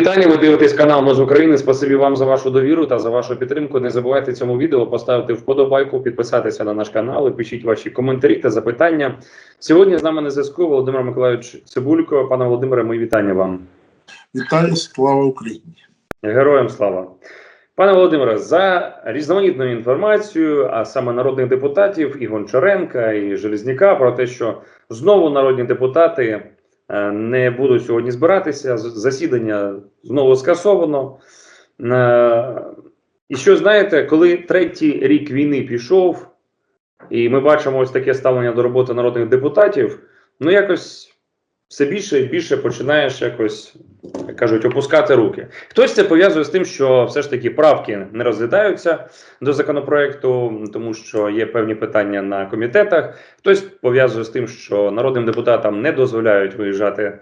Вітання, ви дивитесь канал Ми з України. Спасибі вам за вашу довіру та за вашу підтримку. Не забувайте цьому відео поставити вподобайку, підписатися на наш канал і пишіть ваші коментарі та запитання. Сьогодні з нами на зв'язку Володимир Миколайович Цибулько. Пане Володимире, мої вітання вам. Вітаю, слава Україні! Героям слава. Пане Володимире, за різноманітною інформацією, а саме народних депутатів і Гончаренка, і Железняка, про те, що знову народні депутати не буду сьогодні збиратися. Засідання знову скасовано. Е, І що знаєте, коли третій рік війни пішов, і ми бачимо ось таке ставлення до роботи народних депутатів, ну якось все більше і більше починаєш якось як кажуть, опускати руки. Хтось це пов'язує з тим, що все ж таки правки не розглядаються до законопроекту, тому що є певні питання на комітетах. Хтось пов'язує з тим, що народним депутатам не дозволяють виїжджати,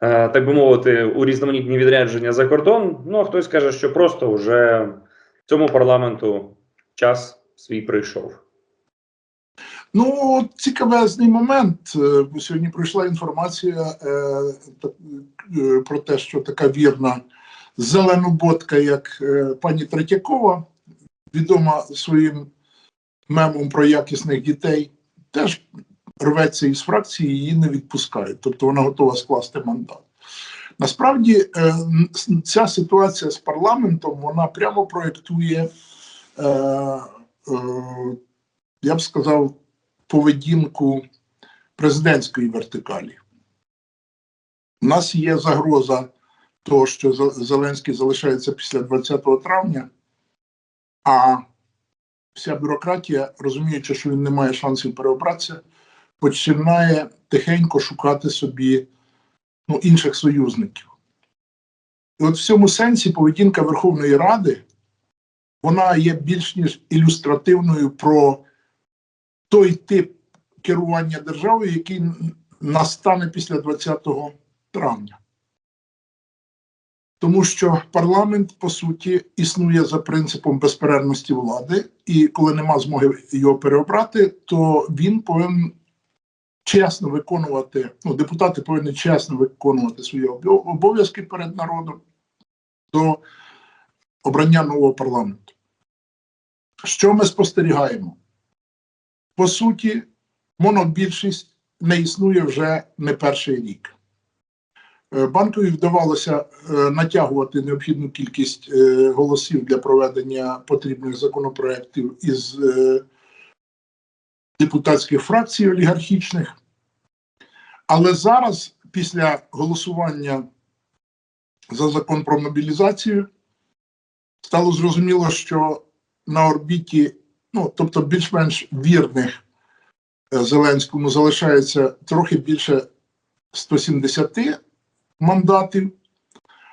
е, так би мовити, у різноманітні відрядження за кордон. Ну а хтось каже, що просто вже цьому парламенту час свій прийшов. Ну, цікавезний момент. Е, Сьогодні пройшла інформація е, е, про те, що така вірна зеленоботка, як пані Третьякова, відома своїм мемом про якісних дітей, теж рветься із фракції, її не відпускають. Тобто вона готова скласти мандат. Насправді, ця ситуація з парламентом вона прямо проєктує, я б сказав, поведінку президентської вертикалі. У нас є загроза того, що Зеленський залишається після 20 травня, а вся бюрократія, розуміючи, що він не має шансів переобратися, починає тихенько шукати собі ну, інших союзників. І от в цьому сенсі поведінка Верховної Ради вона є більш ніж ілюстративною про той тип керування державою, який настане після 20 травня. Тому що парламент, по суті, існує за принципом безперервності влади, і коли нема змоги його переобрати, то він повинен чесно виконувати, ну, депутати повинні чесно виконувати свої обов'язки перед народом до обрання нового парламенту. Що ми спостерігаємо? По суті, монобільшість не існує вже не перший рік. Е, Банкові вдавалося е, натягувати необхідну кількість е, голосів для проведення потрібних законопроєктів із депутатських фракцій олігархічних. Але зараз, після голосування за закон про мобілізацію, стало зрозуміло, що на орбіті ну, тобто більш-менш вірних е, Зеленському залишається трохи більше 170 мандатів.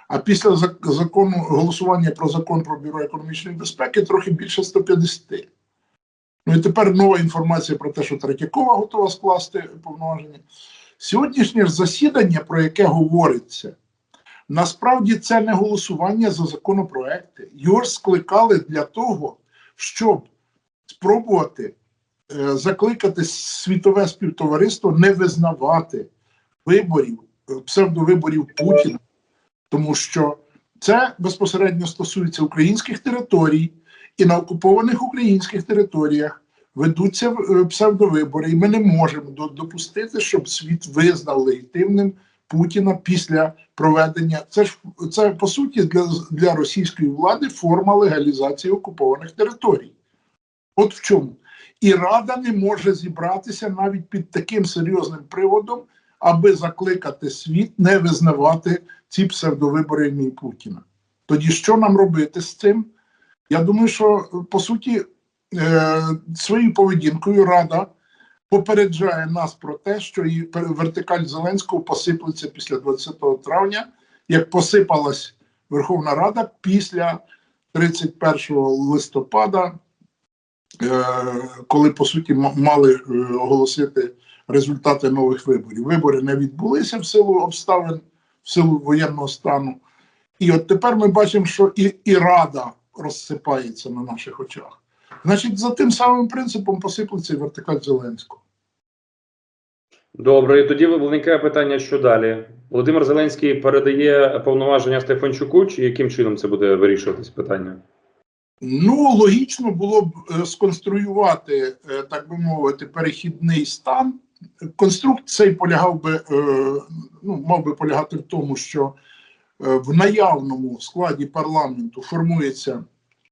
А після закону голосування про закон про бюро економічної безпеки трохи більше 150. Ну і тепер нова інформація про те, що Третьякова готова скласти повноваження. Сьогоднішнє ж засідання, про яке говориться, насправді це не голосування за законопроекти. Його ж скликали для того, щоб спробувати е, закликати світове співтовариство не визнавати виборів, е, псевдовиборів Путіна, тому що це безпосередньо стосується українських територій, і на окупованих українських територіях ведуться е, псевдовибори, і ми не можемо допустити, щоб світ визнав легітимним Путіна після проведення. Це ж це по суті для, для російської влади форма легалізації окупованих територій. От в чому. І Рада не може зібратися навіть під таким серйозним приводом, аби закликати світ не визнавати ці псевдовибори імені Путіна. Тоді що нам робити з цим? Я думаю, що по суті е, своєю поведінкою Рада попереджає нас про те, що і вертикаль Зеленського посиплеться після 20 травня, як посипалась Верховна Рада після 31 листопада коли по суті мали е, оголосити результати нових виборів. Вибори не відбулися в силу обставин, в силу воєнного стану. І от тепер ми бачимо, що і, і Рада розсипається на наших очах. Значить, за тим самим принципом посиплеться і вертикаль Зеленського. Добре, і тоді виникає питання, що далі? Володимир Зеленський передає повноваження Стефанчуку, чи яким чином це буде вирішуватись питання? Ну, логічно було б е, сконструювати, е, так би мовити, перехідний стан. Конструкт цей полягав би, е, ну, мав би полягати в тому, що в наявному складі парламенту формується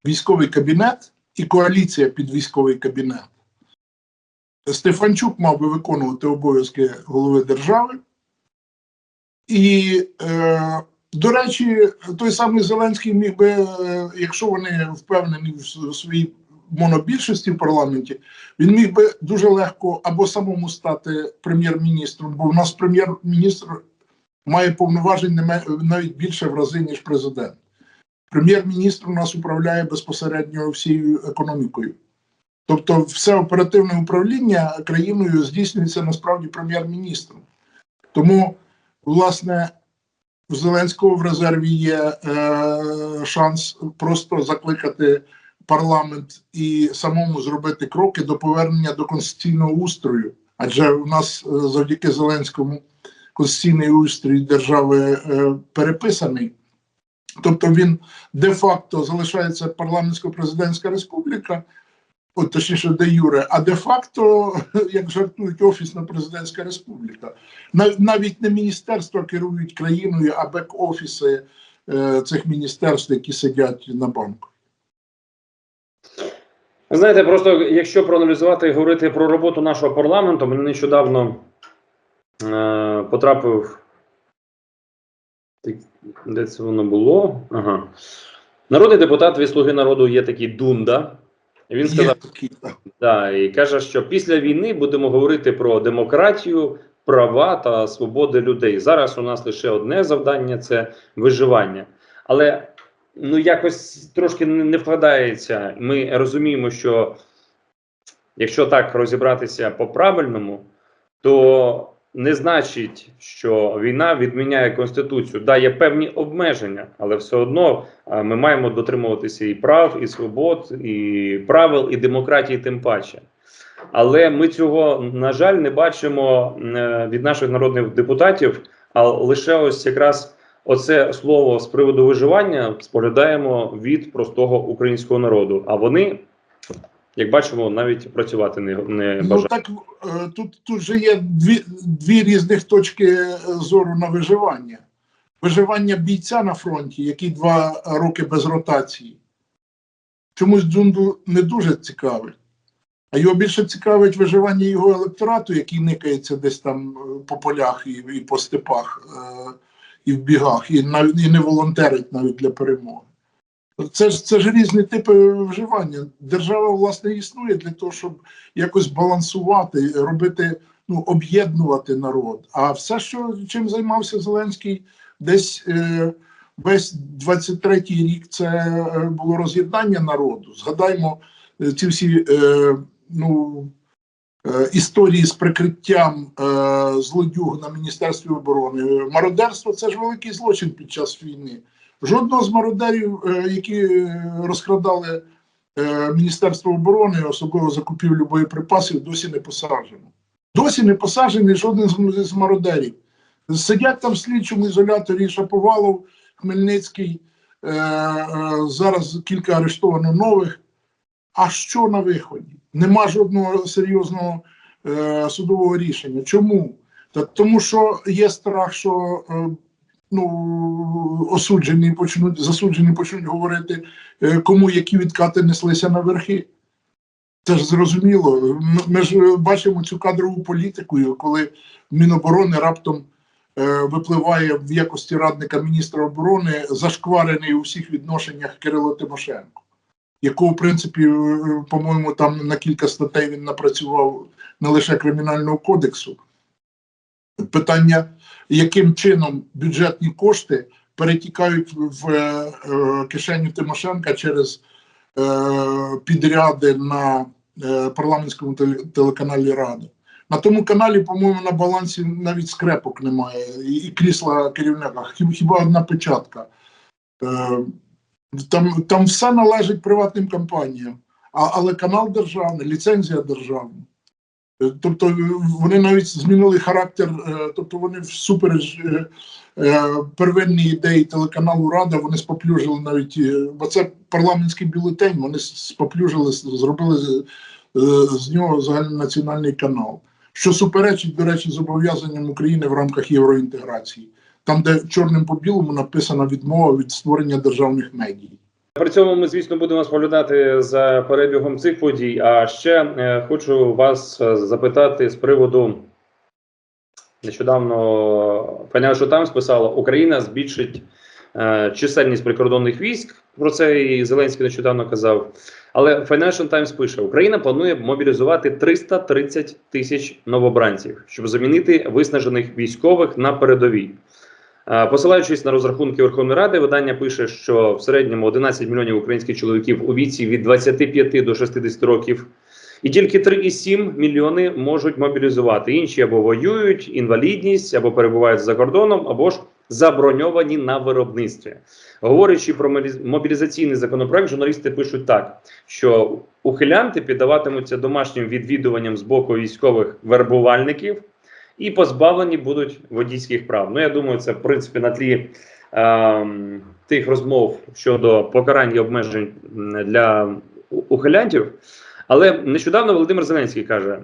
військовий кабінет і коаліція під військовий кабінет. Стефанчук мав би виконувати обов'язки голови держави. І до речі, той самий Зеленський міг би, е, якщо вони впевнені в своїй монобільшості в парламенті, він міг би дуже легко або самому стати прем'єр-міністром, бо в нас прем'єр-міністр має повноважень навіть більше в рази, ніж президент. Прем'єр-міністр у нас управляє безпосередньо всією економікою. Тобто, все оперативне управління країною здійснюється насправді прем'єр-міністром. Тому, власне, у Зеленського в резерві є е, шанс просто закликати парламент і самому зробити кроки до повернення до конституційного устрою. Адже у нас е, завдяки Зеленському конституційний устрій держави е, переписаний. Тобто він де-факто залишається парламентсько-президентська республіка, от точніше, де Юре, а де-факто, як жартують, офісно-президентська республіка. Нав- Навіть не міністерства керують країною, а бек-офіси е, цих міністерств, які сидять на банку. Знаєте, просто якщо проаналізувати і говорити про роботу нашого парламенту, мені нещодавно е, потрапив. Де це воно було? Ага. Народний депутат від Слуги народу є такий Дунда. Він сказав. Да, і каже, що після війни будемо говорити про демократію, права та свободи людей. Зараз у нас лише одне завдання це виживання. Але ну якось трошки не не вкладається. Ми розуміємо, що якщо так розібратися по-правильному, то не значить, що війна відміняє конституцію. Да, є певні обмеження, але все одно ми маємо дотримуватися і прав, і свобод, і правил, і демократії, тим паче. Але ми цього, на жаль, не бачимо е, від наших народних депутатів. А лише ось якраз оце слово з приводу виживання споглядаємо від простого українського народу. А вони, як бачимо, навіть працювати не, не Ну так е, тут, тут же є дві, дві різних точки е, зору на виживання. Виживання бійця на фронті, який два роки без ротації. Чомусь Дзунду не дуже цікавить. А його більше цікавить виживання його електорату, який никається десь там е, по полях і, і по степах, е, і в бігах, і і не волонтерить навіть для перемоги. Це ж це ж різні типи вживання. Держава власне існує для того, щоб якось балансувати, робити, ну об'єднувати народ. А все, що чим займався Зеленський, десь е, весь 23-й рік, це е, було роз'єднання народу. Згадаймо е, ці всі е, ну. е, Історії з прикриттям е, злодюг на Міністерстві оборони. Мародерство це ж великий злочин під час війни. Жодного з мародерів, е, які е, розкрадали е, Міністерство оборони, особливо закупівлю боєприпасів, досі не посаджено. Досі не посаджений жоден з, мародерів. Сидять там в слідчому ізоляторі Шаповалов, Хмельницький, зараз кілька арештовано нових. А що на виході? Нема жодного серйозного судового рішення. Чому? Та тому, що є страх, що ну, осуджені почнуть, засуджені почнуть говорити, е, кому які відкати неслися на верхи. Це ж зрозуміло. Ми ж бачимо цю кадрову політику, коли Міноборони раптом е, випливає в якості радника міністра оборони, зашкварений у всіх відношеннях Кирило Тимошенко, якого, в принципі, е, по-моєму, там на кілька статей він напрацював не лише Кримінального кодексу. Питання, яким чином бюджетні кошти перетікають в е, е, кишеню Тимошенка через е, підряди на парламентському телеканалі Рада. На тому каналі, по-моєму, на балансі навіть скрепок немає, і, крісла керівника, хіба одна печатка. Там, там все належить приватним компаніям, а, але канал державний, ліцензія державна. Е, Тобто е, вони навіть змінили характер, е, тобто вони всупереч первинній ідеї телеканалу Рада, вони споплюжили навіть, бо це парламентський бюлетень, вони споплюжили, зробили з нього загальнонаціональний канал, що суперечить, до речі, зобов'язанням України в рамках євроінтеграції, там, де чорним по білому написана відмова від створення державних медій. При цьому ми, звісно, будемо споглядати за перебігом цих подій. А ще е, хочу вас е, запитати з приводу нещодавно Financial Times писала, Україна збільшить е, чисельність прикордонних військ. Про це і Зеленський нещодавно казав. Але Financial Times пише: Україна планує мобілізувати 330 тисяч новобранців, щоб замінити виснажених військових на передовій. Посилаючись на розрахунки Верховної Ради, видання пише, що в середньому 11 мільйонів українських чоловіків у віці від 25 до 60 років, і тільки 3,7 мільйони можуть мобілізувати. Інші або воюють, інвалідність, або перебувають за кордоном, або ж заброньовані на виробництві. Говорячи про мобіліз- мобілізаційний законопроект, журналісти пишуть так, що ухилянти піддаватимуться домашнім відвідуванням з боку військових вербувальників і позбавлені будуть водійських прав. Ну я думаю, це в принципі на тлі ем, тих розмов щодо покарань і обмежень для ухилянтів. Але нещодавно Володимир Зеленський каже: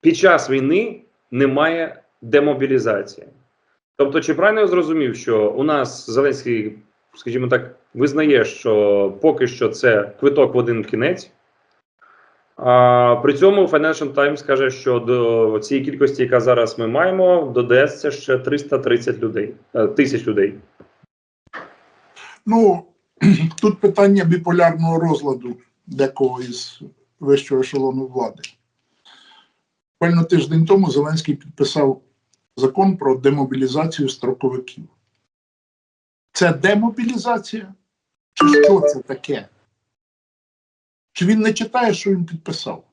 під час війни немає демобілізації. Тобто, чи правильно я зрозумів, що у нас Зеленський, скажімо так, визнає, що поки що це квиток в один кінець. При цьому Financial Times каже, що до цієї кількості, яка зараз ми маємо, додається ще 330 людей, е, тисяч людей. Ну, тут питання біполярного розладу декого із вищого ешелону влади. Буквально тиждень тому Зеленський підписав закон про демобілізацію строковиків. Це демобілізація? Чи що це таке? Чи він не читає, що він підписав?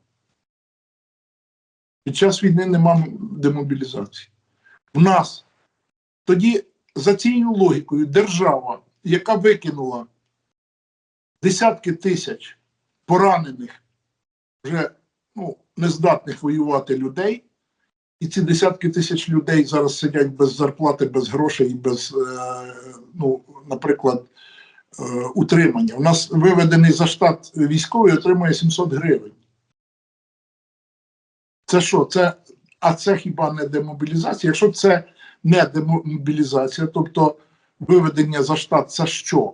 Під час війни нема демобілізації. В нас тоді за цією логікою держава, яка викинула десятки тисяч поранених, вже ну, нездатних воювати людей, і ці десятки тисяч людей зараз сидять без зарплати, без грошей без, е, ну, наприклад, утримання. У нас виведений за штат військовий отримує 700 гривень. Це що? Це, а це хіба не демобілізація? Якщо це не демобілізація, тобто виведення за штат, це що?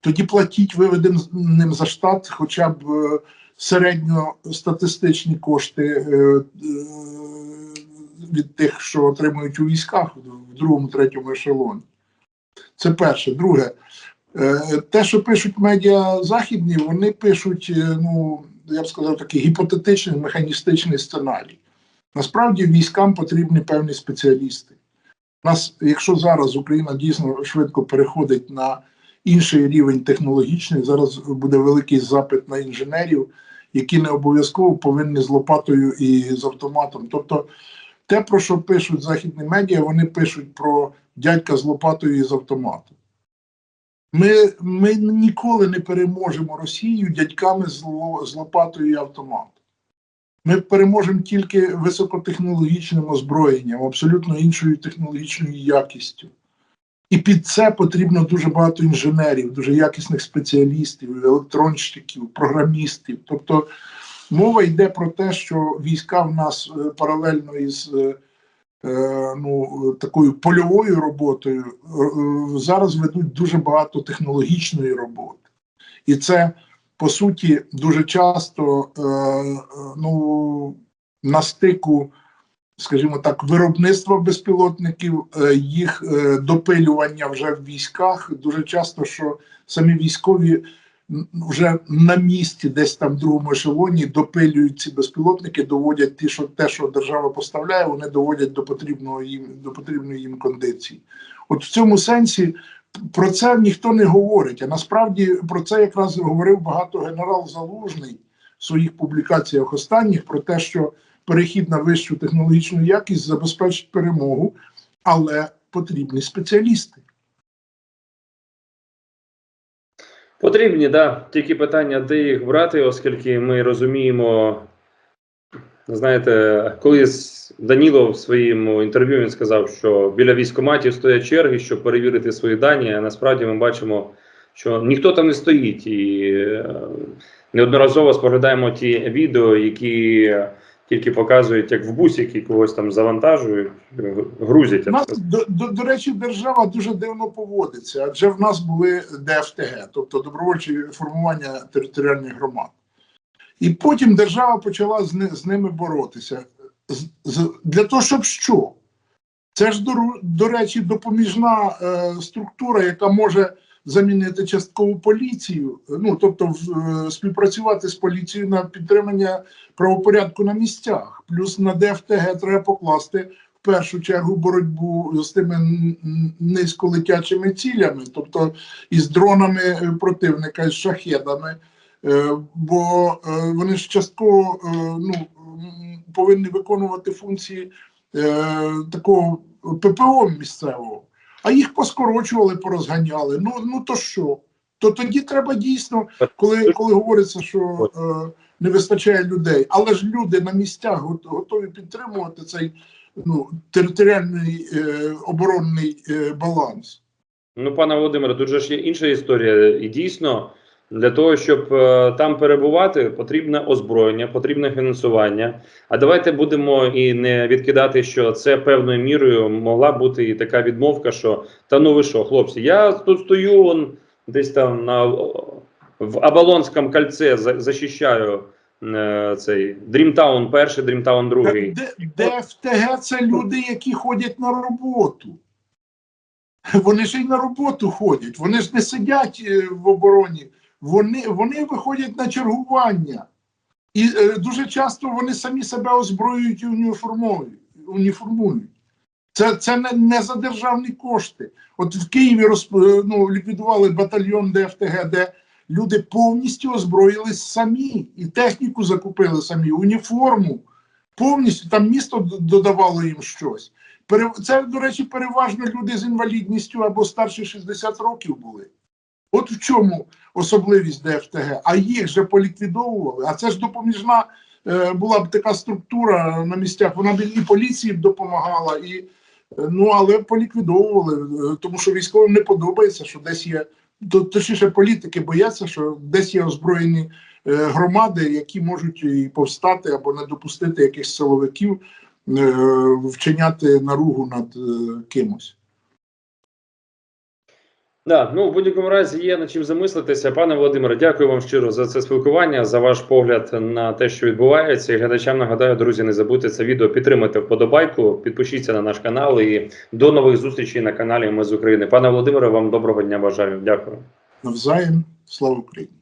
Тоді платіть виведеним за штат хоча б е, середньостатистичні кошти е, е, від тих, що отримують у військах в другому, третьому ешелоні. Це перше. Друге, е, те, що пишуть медіа західні, вони пишуть, е, ну, я б сказав, такий гіпотетичний механістичний сценарій. Насправді військам потрібні певні спеціалісти. Нас, якщо зараз Україна дійсно швидко переходить на інший рівень технологічний, зараз буде великий запит на інженерів, які не обов'язково повинні з лопатою і з автоматом. Тобто, те, про що пишуть західні медіа, вони пишуть про дядька з лопатою і з автоматом. Ми, ми ніколи не переможемо Росію дядьками з, з лопатою і автоматом. Ми переможемо тільки високотехнологічним озброєнням, абсолютно іншою технологічною якістю. І під це потрібно дуже багато інженерів, дуже якісних спеціалістів, електронщиків, програмістів. Тобто мова йде про те, що війська в нас е, паралельно із е, ну, такою польовою роботою е, е, зараз ведуть дуже багато технологічної роботи. І це по суті дуже часто е, е, ну, на стику, скажімо так, виробництва безпілотників, е, їх е, допилювання вже в військах. Дуже часто, що самі військові вже на місці, десь там в другому ешелоні, допилюють ці безпілотники, доводять ті, що те, що держава поставляє, вони доводять до потрібного їм до потрібної їм кондиції. От в цьому сенсі про це ніхто не говорить. А насправді про це якраз говорив багато генерал Залужний в своїх публікаціях останніх про те, що перехід на вищу технологічну якість забезпечить перемогу, але потрібні спеціалісти. Потрібні, да. Тільки питання, де їх брати, оскільки ми розуміємо Знаєте, колись Даніло в своєму інтерв'ю він сказав, що біля військкоматів стоять черги, щоб перевірити свої дані. А насправді ми бачимо, що ніхто там не стоїть, і е, неодноразово споглядаємо ті відео, які тільки показують, як в бусики когось там завантажують, е, грузять. У нас, до, до, до речі, держава дуже дивно поводиться, адже в нас були ДФТГ, тобто добровольчі формування територіальних громад. І потім держава почала з, з ними боротися. З, з, для того, щоб що? Це ж, до, до речі, допоміжна е, структура, яка може замінити часткову поліцію, ну тобто в, е, співпрацювати з поліцією на підтримання правопорядку на місцях. Плюс на ДФТГ треба покласти в першу чергу боротьбу з тими низьколетячими цілями, тобто із дронами е, противника, із шахедами. Е, Бо вони ж частково ну, повинні виконувати функції такого ППО місцевого, а їх поскорочували, порозганяли. Ну, ну то що? То тоді треба дійсно, коли, коли говориться, що е, не вистачає людей, але ж люди на місцях готові підтримувати цей ну, територіальний е, оборонний е, баланс. Ну, пане Володимире, тут же ж є інша історія. І дійсно, для того, щоб е, там перебувати, потрібне озброєння, потрібне фінансування. А давайте будемо і не відкидати, що це певною мірою могла бути і така відмовка, що та ну ви що, хлопці, я тут стою он, десь там на в Абалонському кольце за- захищаю е, цей Дрімтаун перший, Дрімтаун другий. Д- ДФТГ це люди, які ходять на роботу. Вони ж і на роботу ходять, вони ж не сидять е, в обороні, вони, вони виходять на чергування. І е, дуже часто вони самі себе озброюють і уніформують. Це, це не, не за державні кошти. От в Києві розп, е, ну, ліквідували батальйон ДФТГ, де люди повністю озброїлись самі, і техніку закупили самі, уніформу. Повністю там місто додавало їм щось. Це, до речі, переважно люди з інвалідністю або старші 60 років були. От в чому особливість ДФТГ. А їх же поліквідовували. А це ж допоміжна е, була б така структура на місцях. Вона б і поліції б допомагала, і е, ну але поліквідовували, е, тому що військовим не подобається, що десь є. Точніше, політики бояться, що десь є озброєні громади, які можуть і повстати або не допустити якихось силовиків вчиняти наругу над кимось. Да, ну в будь-якому разі є над чим замислитися. Пане Володимире, дякую вам щиро за це спілкування, за ваш погляд на те, що відбувається. І глядачам нагадаю, друзі, не забудьте це відео підтримати вподобайку, підпишіться на наш канал і до нових зустрічей на каналі Ми з України. Пане Володимире, вам доброго дня бажаю. Дякую. Навзаєм, слава Україні!